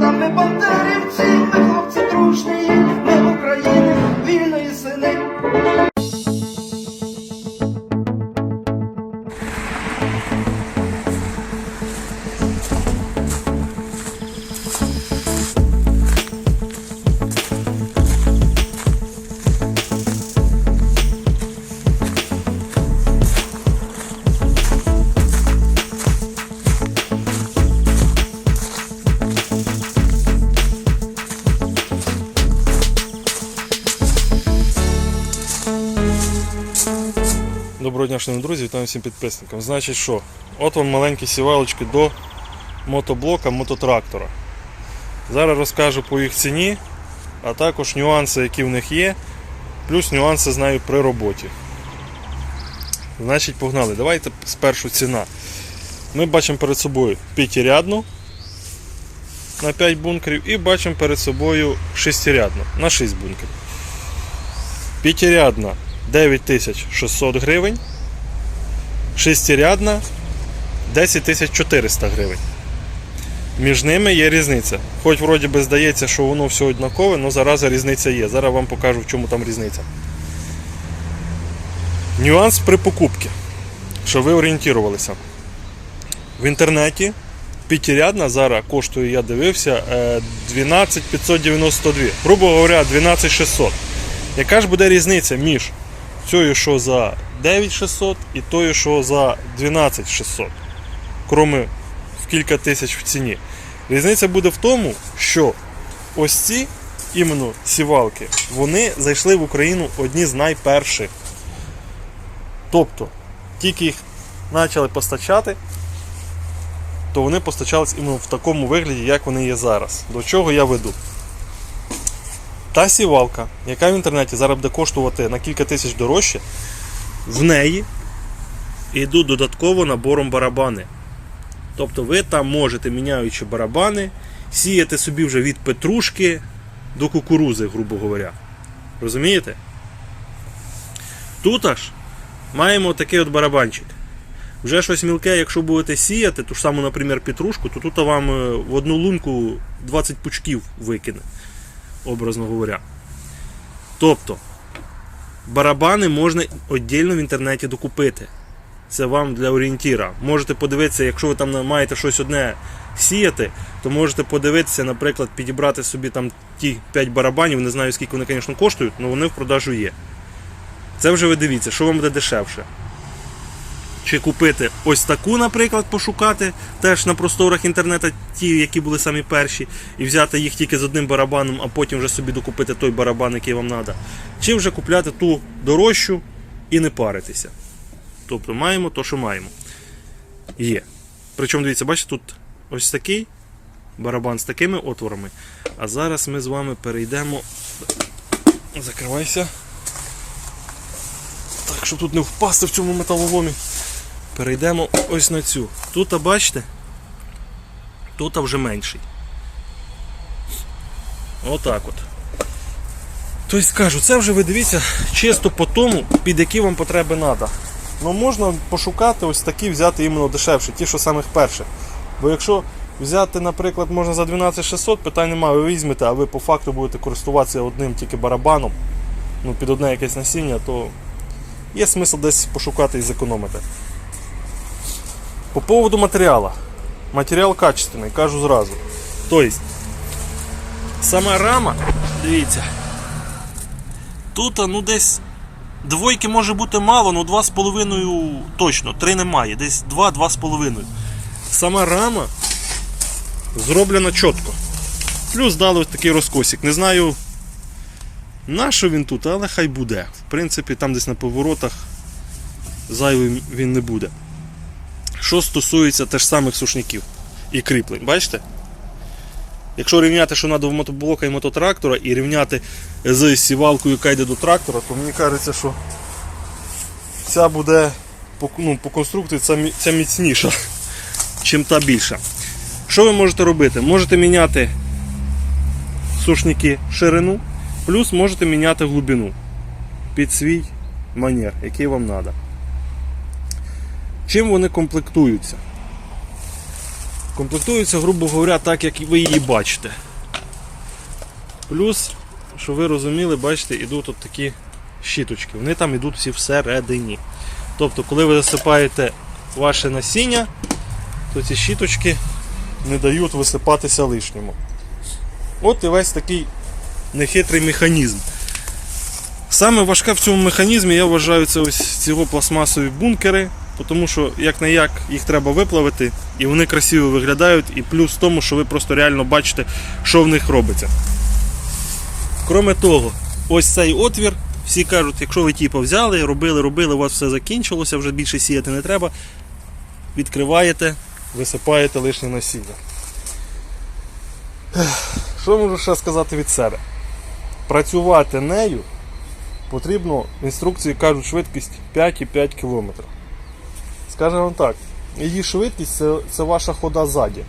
Там ми бандерівці, ми хлопці дружні, ми України, вільної сини. Доброго дня, друзі, вітаю всім підписникам. Значить що, от вам маленькі сівалочки до мотоблока, мототрактора. Зараз розкажу по їх ціні, а також нюанси, які в них є, плюс нюанси знаю при роботі. Значить, погнали. Давайте спершу ціна. Ми бачимо перед собою п'ятирядну на 5 бункерів і бачимо перед собою шестирядну на 6 бункерів. П'ятирядна 9600 гривень, шестирядна 10400 гривень. Між ними є різниця. Хоч вроді би здається, що воно все однакове, але зараз різниця є. Зараз вам покажу, в чому там різниця. Нюанс при покупці, щоб ви орієнтувалися. В інтернеті п'ятирядна зараз коштує, я дивився, е, 12592. Грубо говоря, 12600. Яка ж буде різниця між тою, що за 9600 і тою, що за 12600, кроме в кілька тисяч в ціні. Різниця буде в тому, що ось ці іменно сівалки, вони зайшли в Україну одні з найперших. Тобто, тільки їх почали постачати, то вони постачались іменно в такому вигляді, як вони є зараз. До чого я веду? Та сівалка, яка в інтернеті зараз буде коштувати на кілька тисяч дорожче, в неї йдуть додатково набором барабани. Тобто ви там можете, міняючи барабани, сіяти собі вже від петрушки до кукурузи, грубо говоря. Розумієте? Тут аж маємо такий от барабанчик. Вже щось мілке, якщо будете сіяти, ту ж саму, наприклад, петрушку, то тут вам е, в одну лунку 20 пучків викине образно говоря. Тобто, барабани можна віддільно в інтернеті докупити. Це вам для орієнтіра. Можете подивитися, якщо ви там маєте щось одне сіяти, то можете подивитися, наприклад, підібрати собі там ті 5 барабанів, не знаю скільки вони, звісно, коштують, але вони в продажу є. Це вже ви дивіться, що вам буде дешевше. Чи купити ось таку, наприклад, пошукати теж на просторах інтернету, ті, які були самі перші, і взяти їх тільки з одним барабаном, а потім вже собі докупити той барабан, який вам треба. Чи вже купляти ту дорожчу і не паритися. Тобто маємо то, що маємо. Є. Причому, дивіться, бачите, тут ось такий барабан з такими отворами. А зараз ми з вами перейдемо. Закривайся. Так, щоб тут не впасти в цьому металоломі. Перейдемо ось на цю. Тут, а бачите, тут вже менший. Отак от. Тобто кажу, це вже ви дивіться чисто по тому, під які вам потреби треба. Ну можна пошукати ось такі, взяти іменно дешевше, ті, що самих перших. Бо якщо взяти, наприклад, можна за 12600, питань немає, ви візьмете, а ви по факту будете користуватися одним тільки барабаном, ну під одне якесь насіння, то є смисл десь пошукати і зекономити. По поводу матеріалу. Матеріал качественний, кажу зразу. Тобто, сама рама, дивіться, тут ну десь двойки може бути мало, ну 2,5 точно, 3 немає, десь 2-2,5. Сама рама зроблена чітко. Плюс дали ось такий розкосик. Не знаю, на що він тут, але хай буде. В принципі, там десь на поворотах зайвим він не буде. Що стосується теж самих сушників і кріплень, бачите? Якщо рівняти, що треба в мотоблока і мототрактора, і рівняти з сівалкою, яка йде до трактора, то мені кажеться, що ця буде по, ну, по конструкції ця, ця міцніша, чим та більша. Що ви можете робити? Можете міняти сушники ширину, плюс можете міняти глибину під свій манер, який вам треба. Чим вони комплектуються? Комплектується, грубо говоря, так, як ви її бачите. Плюс, що ви розуміли, бачите, ідуть от такі щіточки. Вони там йдуть всі всередині. Тобто, коли ви засипаєте ваше насіння, то ці щіточки не дають висипатися лишньому. От і весь такий нехитрий механізм. Саме важке в цьому механізмі, я вважаю, це ось ці пластмасові бункери, тому що як не як їх треба виплавити, і вони красиво виглядають, і плюс в тому, що ви просто реально бачите, що в них робиться. Кроме того, ось цей отвір, всі кажуть, якщо ви типу взяли, робили, робили, у вас все закінчилося, вже більше сіяти не треба. Відкриваєте, висипаєте лишнє насіння. Що можу ще сказати від себе? Працювати нею потрібно, інструкції кажуть, швидкість 5,5 км. Скажемо так, її швидкість це, це ваша хода ззаді.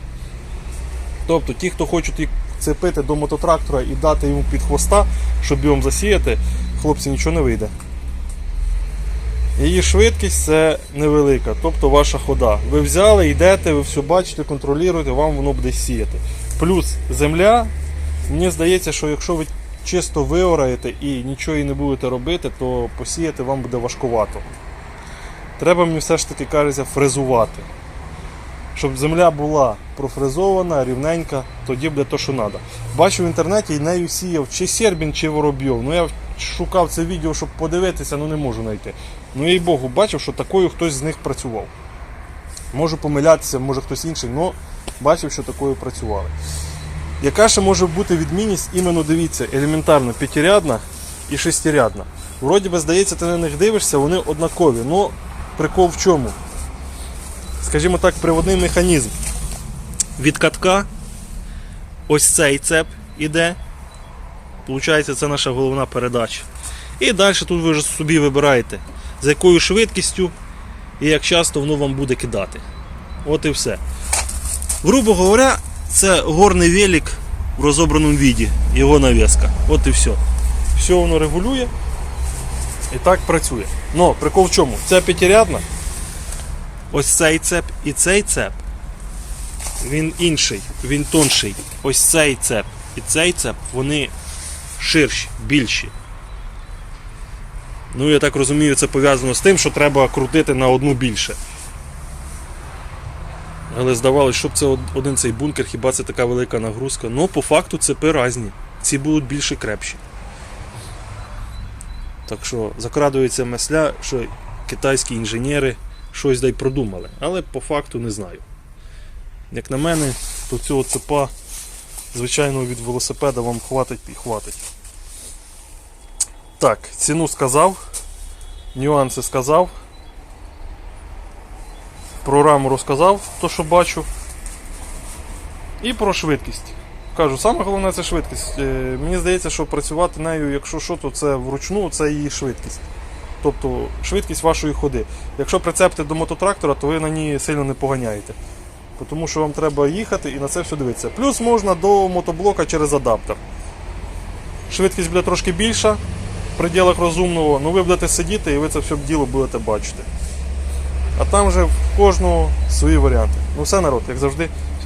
Тобто ті, хто хочуть цепити до мототрактора і дати йому під хвоста, щоб його засіяти, хлопці нічого не вийде. Її швидкість це невелика, тобто ваша хода. Ви взяли, йдете, ви все бачите, контролюєте, вам воно буде сіяти. Плюс земля, мені здається, що якщо ви чисто виораєте і нічого і не будете робити, то посіяти вам буде важкувато. Треба мені все ж таки кажеться фрезувати. Щоб земля була профрезована, рівненька, тоді буде то, що треба. Бачу в інтернеті і нею сіяв чи Сербін, чи Воробйов. Ну я шукав це відео, щоб подивитися, ну не можу знайти. Ну їй Богу, бачив, що такою хтось з них працював. Можу помилятися, може хтось інший, але бачив, що такою працювали. Яка ще може бути відмінність, іменно дивіться, елементарно п'ятирядна і шестирядна. Вроді би, здається, ти на них дивишся, вони однакові. але прикол в чому? Скажімо так, приводний механізм. Від катка ось цей цеп іде. Получається, це наша головна передача. І далі тут ви вже собі вибираєте, за якою швидкістю і як часто воно вам буде кидати. От і все. Грубо говоря, це горний велик в розобраному віді, його навіска. От і все. Все воно регулює і так працює. Но прикол в чому? Ця п'ятирядна, ось цей цеп і цей цеп. Він інший, він тонший. Ось цей цеп і цей цеп, вони ширші, більші. Ну, я так розумію, це пов'язано з тим, що треба крутити на одну більше. Але здавалося, щоб це один цей бункер, хіба це така велика нагрузка. Ну, по факту цепи різні. Ці будуть більш і крепші. Так що закрадується мисля, що китайські інженери щось дай продумали. Але по факту не знаю. Як на мене, то цього цепа, звичайно, від велосипеда вам хватить і хватить. Так, ціну сказав, нюанси сказав. Про раму розказав, то що бачу. І про швидкість. Кажу, саме головне це швидкість. Е, Мені здається, що працювати нею, якщо що, то це вручну, це її швидкість. Тобто швидкість вашої ходи. Якщо прицепите до мототрактора, то ви на ній сильно не поганяєте. Тому що вам треба їхати і на це все дивитися. Плюс можна до мотоблока через адаптер. Швидкість буде трошки більша в пределах розумного, ну ви будете сидіти і ви це все діло будете бачити. А там вже в кожного свої варіанти. Ну все народ, як завжди,